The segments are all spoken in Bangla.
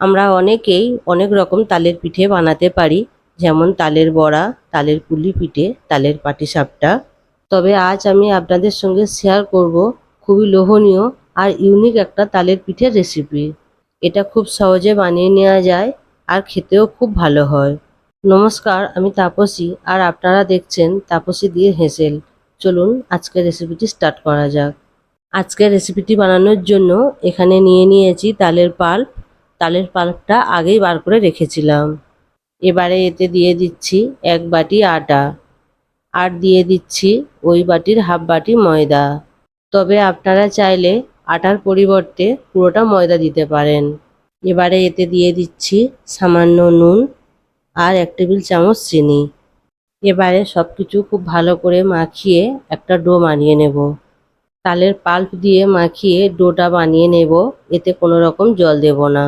আমরা অনেকেই অনেক রকম তালের পিঠে বানাতে পারি, যেমন তালের বড়া, তালের পুলি পিঠে, তালের পাটিসাপটা। তবে আজ আমি আপনাদের সঙ্গে শেয়ার করব খুবই লোভনীয় আর ইউনিক একটা তালের পিঠের রেসিপি এটা খুব সহজে বানিয়ে নেওয়া যায় আর খেতেও খুব ভালো হয়। নমস্কার, আমি তাপসী আর আপনারা দেখছেন তাপসী দিয়ে হেসেল। চলুন আজকের রেসিপিটি স্টার্ট করা যাক। আজকের রেসিপিটি বানানোর জন্য এখানে নিয়ে নিয়েছি তালের পাল্প তালের পাল্পটা আগেই বার করে রেখেছিলাম। এবারে এতে দিয়ে দিচ্ছি এক বাটি আটা আর দিয়ে দিচ্ছি ওই বাটির হাফ বাটি ময়দা। তবে আপনারা চাইলে আটার পরিবর্তে পুরোটা ময়দা দিতে পারেন। এবারে এতে দিয়ে দিচ্ছি সামান্য নুন আর এক টেবিল চামচ চিনি। এবারে সব কিছু খুব ভালো করে মাখিয়ে একটা ডো বানিয়ে নেব। তালের পাল্প দিয়ে মাখিয়ে ডোটা বানিয়ে নেব, এতে কোনো রকম জল দেব না।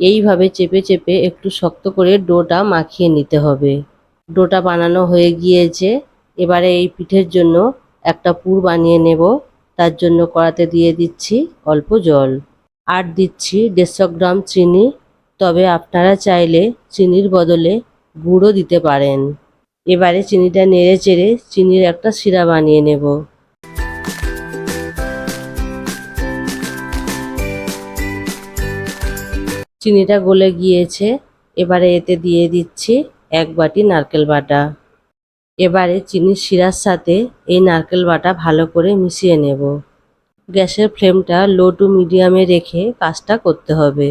এইভাবে চেপে চেপে একটু শক্ত করে ডোটা মাখিয়ে নিতে হবে। ডোটা বানানো হয়ে গিয়েছে। এবারে এই পিঠের জন্য একটা পুর বানিয়ে নেব। তার জন্য কড়াতে দিয়ে দিচ্ছি অল্প জল। আর দিচ্ছি দেড়শো গ্রাম চিনি। তবে আপনারা চাইলে চিনির বদলে গুঁড়ো দিতে পারেন। এবারে চিনিটা নেড়ে চেড়ে চিনির একটা শিরা বানিয়ে নেব। চিনিটা গলে গিয়েছে। এবারে এতে দিয়ে দিচ্ছি এক বাটি নারকেল বাটা। এবারে চিনির শিরার সাথে এই নারকেল বাটা ভালো করে মিশিয়ে নেব। গ্যাসের ফ্লেমটা লো টু মিডিয়ামে রেখে কাজটা করতে হবে।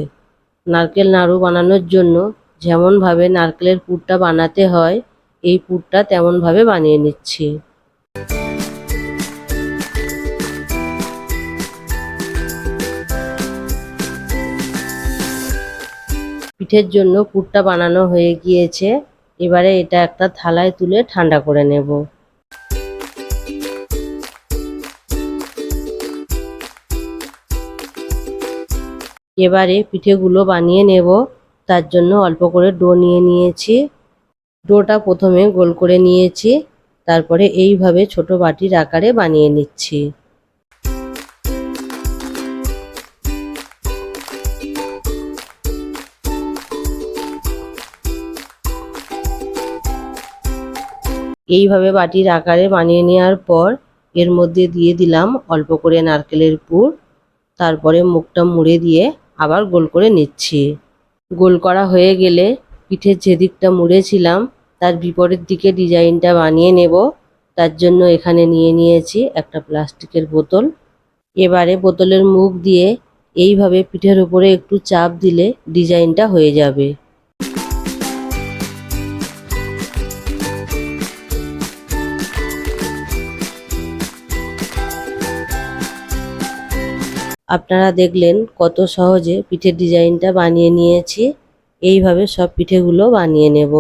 নারকেল নাড়ু বানানোর জন্য যেমনভাবে নারকেলের পুরটা বানাতে হয়, এই পুরটা তেমনভাবে বানিয়ে নিচ্ছি। পিঠের জন্য পুরটা বানানো হয়ে গিয়েছে। এবারে এটা একটা থালায় তুলে ঠান্ডা করে নেব। এবারে পিঠেগুলো বানিয়ে নেব। তার জন্য অল্প করে ডো নিয়ে নিয়েছি। ডোটা প্রথমে গোল করে নিয়েছি। তারপরে এইভাবে ছোট বাটির আকারে বানিয়ে নিচ্ছি। এইভাবে বাটির আকারে বানিয়ে নেওয়ার পর এর মধ্যে দিয়ে দিলাম অল্প করে নারকেলের পুর। তারপরে মুখটা মুড়ে দিয়ে আবার গোল করে নিচ্ছি। গোল করা হয়ে গেলে পিঠের যে দিকটা মুড়েছিলাম, তার বিপরীত দিকে ডিজাইনটা বানিয়ে নেব। তার জন্য এখানে নিয়ে নিয়েছি একটা প্লাস্টিকের বোতল। এবারে বোতলের মুখ দিয়ে এইভাবে পিঠের উপরে একটু চাপ দিলে ডিজাইনটা হয়ে যাবে। আপনারা দেখলেন কত সহজে পিঠের ডিজাইনটা বানিয়ে নিয়েছি। এইভাবে সব পিঠেগুলো বানিয়ে নেব।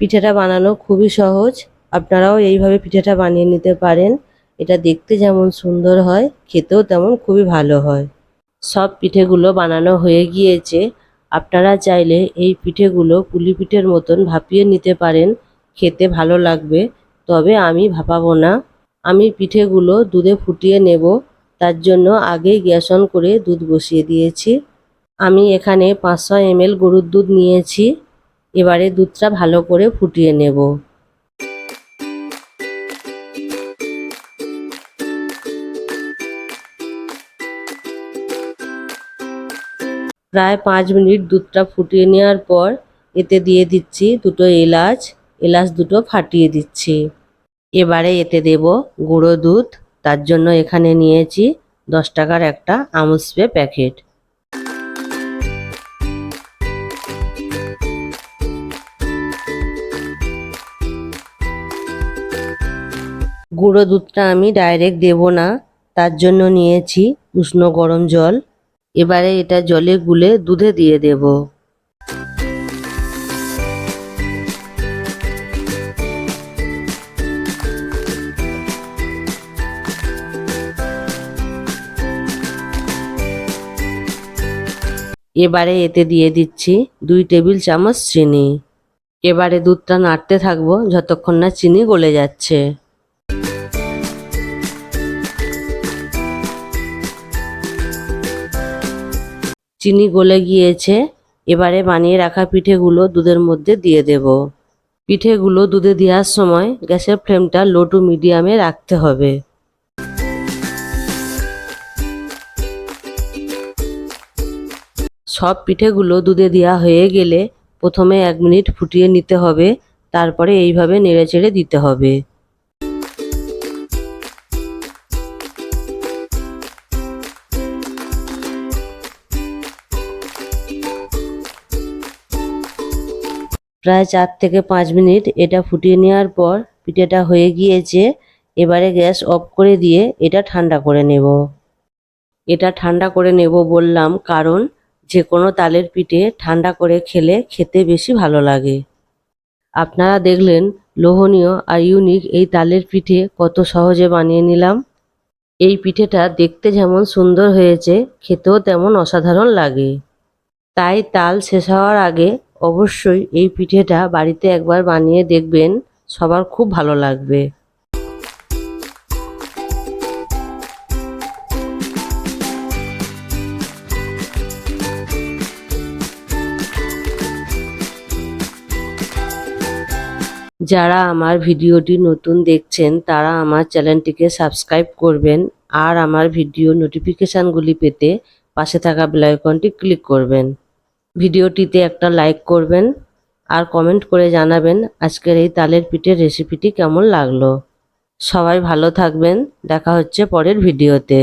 পিঠেটা বানানো খুবই সহজ। আপনারাও এইভাবে পিঠেটা বানিয়ে নিতে পারেন। এটা দেখতে যেমন সুন্দর হয়, খেতেও তেমন খুবই ভালো হয়। সব পিঠেগুলো বানানো হয়ে গিয়েছে। আপনারা চাইলে এই পিঠেগুলো পুলি পিঠের মতন ভাপিয়ে নিতে পারেন। খেতে ভালো লাগবে, তবে আমি ভাপাবো না। আমি পিঠেগুলো দুধে ফুটিয়ে নেব। তার জন্য আগেই গ্যাস অন করে দুধ বসিয়ে দিয়েছি। আমি এখানে পাঁচশো এমএল গরুর দুধ নিয়েছি। এবারে দুধটা ভালো করে ফুটিয়ে নেব। প্রায় পাঁচ মিনিট দুধটা ফুটিয়ে নেওয়ার পর এতে দিয়ে দিচ্ছি দুটো এলাচ এলাচ দুটো ফাটিয়ে দিচ্ছি। এবারে এতে দেব গুঁড়ো দুধ, তার জন্য এখানে নিয়েছি দশ টাকার একটা আমুল স্প্রে প্যাকেট। গুঁড়ো দুধটা আমি ডাইরেক্ট দেব না, তার জন্য নিয়েছি উষ্ণ গরম জল। এবারে এটা জলে গুলে দুধে দিয়ে দেব। এবারে এতে দিয়ে দিচ্ছি দুই টেবিল চামচ চিনি। এবারে দুধটা নাড়তে থাকব, যতক্ষণ না চিনি গলে যাচ্ছে। চিনি গলে গিয়েছে, এবারে বানিয়ে রাখা পিঠেগুলো দুধের মধ্যে দিয়ে দেব। পিঠেগুলো দুধে দেওয়ার সময় গ্যাসের ফ্লেমটা লো টু মিডিয়ামে রাখতে হবে। সব পিঠেগুলো দুধে দেওয়া হয়ে গেলে প্রথমে এক মিনিট ফুটিয়ে নিতে হবে, তারপরে এইভাবে নেড়েচেড়ে দিতে হবে। প্রায় চার থেকে পাঁচ মিনিট এটা ফুটিয়ে নেওয়ার পর পিঠেটা হয়ে গিয়েছে, এবারে গ্যাস অফ করে দিয়ে এটা ঠান্ডা করে নেব। এটা ঠান্ডা করে নেব বললাম কারণ যে কোনো তালের পিঠে ঠান্ডা করে খেলে খেতে বেশি ভালো লাগে। আপনারা দেখলেন লোহনীয় আর ইউনিক এই তালের পিঠে কত সহজে বানিয়ে নিলাম। এই পিঠেটা দেখতে যেমন সুন্দর হয়েছে, খেতেও তেমন অসাধারণ লাগে। তাই তাল শেষ হওয়ার আগে অবশ্যই এই পিঠেটা বাড়িতে একবার বানিয়ে দেখবেন, সবার খুব ভালো লাগবে। যারা আমার ভিডিওটি নতুন দেখছেন, তারা আমার চ্যানেলটিকে সাবস্ক্রাইব করবেন আর আমার ভিডিও নোটিফিকেশানগুলি পেতে পাশে থাকা বেল আইকনটি ক্লিক করবেন। ভিডিওটিতে একটা লাইক করবেন আর কমেন্ট করে জানাবেন আজকের এই তালের পিঠের রেসিপিটি কেমন লাগল। সবাই ভালো থাকবেন। দেখা হচ্ছে পরের ভিডিওতে।